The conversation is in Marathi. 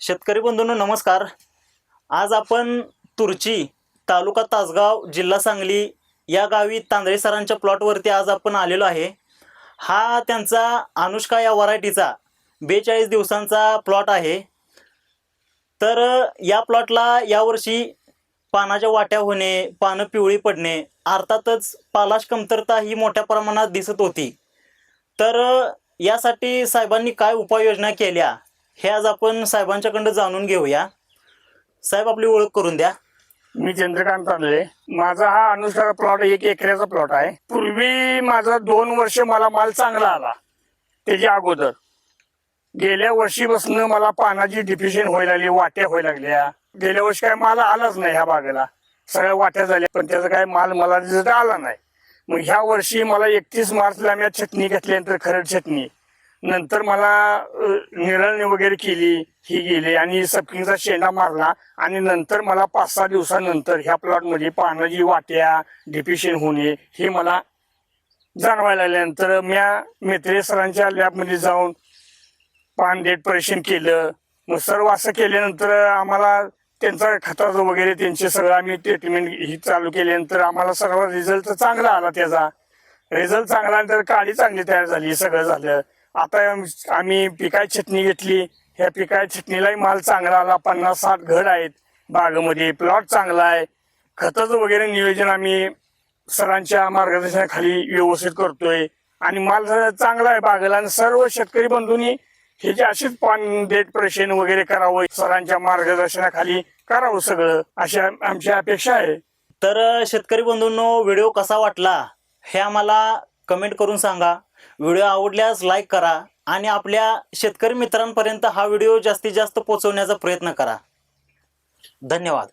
शेतकरी बंधूंनो नमस्कार. आज आपण तुरची तालुका तासगाव जिल्हा सांगली या गावी तांदळे सरांच्या प्लॉटवरती आज आपण आलेलो आहे. हा त्यांचा अनुष्का या व्हरायटीचा बेचाळीस दिवसांचा प्लॉट आहे. तर या प्लॉटला यावर्षी पानाच्या वाट्या होणे पानं पिवळी पडणे अर्थातच पालाश कमतरता ही मोठ्या प्रमाणात दिसत होती. तर यासाठी साहेबांनी काय उपाययोजना केल्या? हे आज आपण साहेबांच्याकडं जाणून घेऊया. साहेब आपली ओळख करून द्या. मी चंद्रकांत तांदळे. माझा हा अनुसार प्लॉट एक एकऱ्याचा प्लॉट आहे. पूर्वी माझा दोन वर्ष मला माल चांगला आला. त्याच्या अगोदर. गेल्या वर्षीपासून मला पानाची डिफिशन व्हायला लागली वाट्या व्हायला लागल्या. गेल्या वर्षी काय माल आलाच नाही ह्या बागेला. सगळ्या वाट्या झाल्या पण त्याचा काय माल मला आला नाही. मग ह्या वर्षी मला एकतीस मार्चला मी छटणी घेतल्यानंतर खरड छटणी नंतर मला निरळणी वगैरे केली ही गेली आणि सपिंगचा शेंडा मारला आणि नंतर मला पाच सहा दिवसानंतर ह्या प्लॉटमध्ये पानाची वाट्या डिफिशियन होणे हे मला जाणवायला लागल्यानंतर म्या मेत्रे सरांच्या लॅबमध्ये जाऊन पान डेट परीक्षण केलं. मग सर्व असं केल्यानंतर आम्हाला त्यांचा खताचं वगैरे त्यांचे सगळं आम्ही ट्रीटमेंट ही चालू केल्यानंतर आम्हाला सर्व रिझल्ट चांगला आला त्याचा. रिझल्ट चांगला नंतर काळी चांगली तयार झाली सगळं झालं. आता आम्ही पिकाय छटणी घेतली. ह्या पिकाय छटणीलाही माल चांगला आला. पन्नास साठ घड आहेत. बागेमध्ये प्लॉट चांगला आहे. खताचं वगैरे नियोजन आम्ही सरांच्या मार्गदर्शनाखाली व्यवस्थित करतोय. आणि माल चांगला आहे बागेला आणि सर्व शेतकरी बंधूंनी हे जे अशीच पान डेट प्रेशन वगैरे करावं सरांच्या मार्गदर्शनाखाली करावं सगळं अशी आमची अपेक्षा आहे. तर शेतकरी बंधूंनो व्हिडिओ कसा वाटला हे आम्हाला कमेंट करून सांगा. व्हिडिओ आवडल्यास लाईक करा आणि आपल्या शेतकरी मित्रांपर्यंत हा व्हिडिओ जास्तीत जास्त पोहोचवण्याचा प्रयत्न करा. धन्यवाद.